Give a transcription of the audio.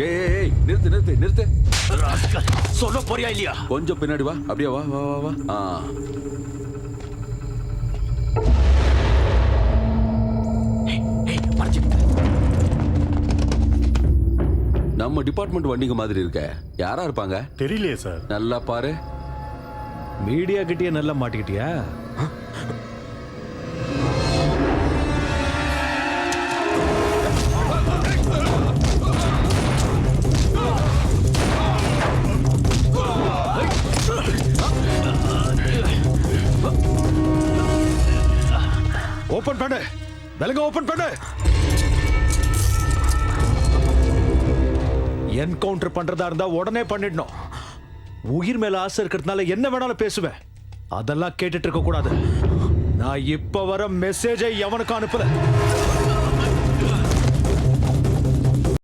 ஏய் நிறுத்து நிறுத்து நிறுத்து. சொல்ல போறியா இல்லையா? கொஞ்சம் பின்னாடி வா. அப்படியே வா வா வா வா. ஆ. நம்ம டிபார்ட்மெண்ட் வண்டிங்க மாதிரி இருக்க. யாரா இருப்பாங்க? தெரியலையே சார். நல்லா பாரு. மீடியா கிட்டயே நல்லா மாட்டிக்கிட்டியா? ஓபன் பண்ணு. விலங்க ஓபன் பண்ணு. என்கவுண்டர் பண்றதா இருந்தா உடனே பண்ணிடணும். உயிர் மேல ஆசை இருக்கிறதுனால என்ன வேணாலும் பேசுவேன். அதெல்லாம் கேட்டுட்டு இருக்க கூடாது நான் இப்ப வர மெசேஜை எவனுக்கு அனுப்பல.